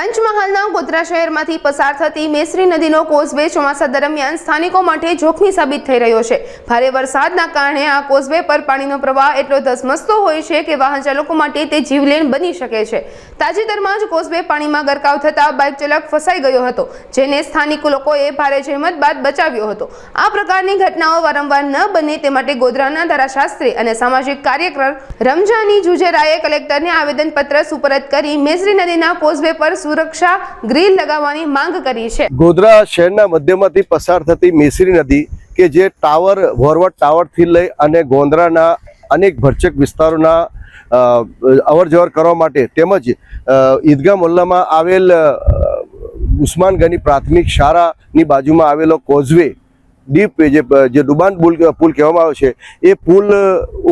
પંચમહાલના ગોધરા શહેરમાંથી પસાર થતી મેસરી નદીનો કોઝવે ચોમાસા દરમિયાન સ્થાનિકો માટે જોખમી સાબિત થઈ રહ્યો છે. ભારે વરસાદના કારણે આ કોઝવે પર પાણીનો પ્રવાહ એટલો ધસમસતો હોય છે કે વાહન ચાલકો માટે તે જીવલેણ બની શકે છે. તાજેતરમાં જ કોઝવે પાણીમાં ગરકાવ થતાં બાઇક ચાલક ફસાઈ ગયો હતો, જેને સ્થાનિક લોકોએ ભારે જહેમત બાદ બચાવ્યો હતો. આ પ્રકારની ઘટનાઓ વારંવાર ન બને તે માટે ગોધરાના ધારાશાસ્ત્રી અને સામાજિક કાર્યકર રમજાની જુજેરાએ કલેક્ટરને આવેદનપત્ર સુપરત કરી મેસરી નદીના કોઝવે પર સુરક્ષા ગ્રીલ લગાવવાની માંગ કરી છે. ગોધરા શહેરના મધ્યમાંથી પસાર થતી મેસરી નદી કે જે ટાવર વોરવડ ટાવરથી લઈ અને ગોંધરાના અનેક ભરચક વિસ્તારોના અવર જવર કરવા માટે તેમજ ઈદગાહ મોલ્લામાં આવેલ અ, પ્રાથમિક શાળાની બાજુમાં આવેલો કોઝવે ડીપ જે જે ડુબાન પુલ પુલ કહેવામાં આવે છે એ પુલ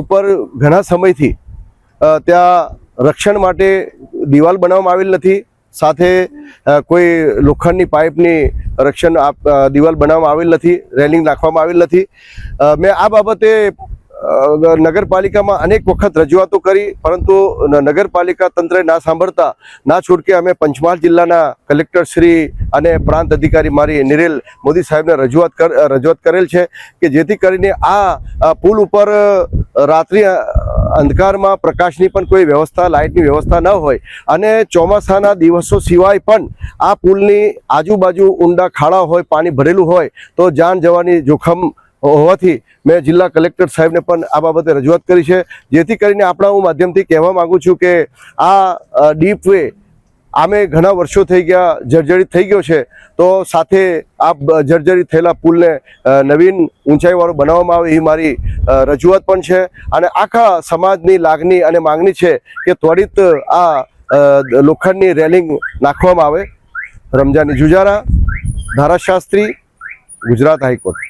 ઉપર ઘણા સમયથી ત્યાં રક્ષણ માટે દિવાલ બનાવવામાં આવેલ નથી. સાથે કોઈ લોખંડની પાઇપની રક્ષણ દિવાલ બનાવવામાં આવેલ નથી, રેલિંગ નાખવામાં આવેલ નથી. મેં આ બાબતે નગરપાલિકામાં અનેક વખત રજૂઆતો કરી, પરંતુ નગરપાલિકા તંત્રે ના સાંભળતા, ના છૂટકે અમે પંચમહાલ જિલ્લાના કલેક્ટર શ્રી અને પ્રાંત અધિકારી મારી નિરેલ મોદી સાહેબને રજૂઆત કર, રજૂઆત કરેલ છે કે જેથી કરીને આ પુલ ઉપર રાત્રિ અંધકારમાં પ્રકાશની પણ કોઈ વ્યવસ્થા, લાઇટની વ્યવસ્થા ન હોય. અને ચોમાસાના દિવસો સિવાય પણ આ પુલની આજુબાજુ ઊંડા ખાડા હોય, પાણી ભરેલું હોય, તો જાન જવાની જોખમ હોવાથી મેં જિલ્લા કલેક્ટર સાહેબને પણ આ બાબતે રજૂઆત કરી છે. જેથી કરીને આપણા હું માધ્યમથી કહેવા માગું છું કે આ ડીપ વે આમે ઘણા વર્ષો થઈ ગયા જર્જરિત થઈ ગયો છે. તો સાથે આ જર્જરિત થયેલા પુલને નવીન ઊંચાઈવાળો બનાવવામાં આવે એ મારી રજૂઆત પણ છે. અને આખા સમાજની લાગણી અને માંગણી છે કે ત્વરિત આ લોખંડની રેલિંગ નાખવામાં આવે. રમજાની જુજારા, ધારાશાસ્ત્રી, ગુજરાત હાઈકોર્ટ.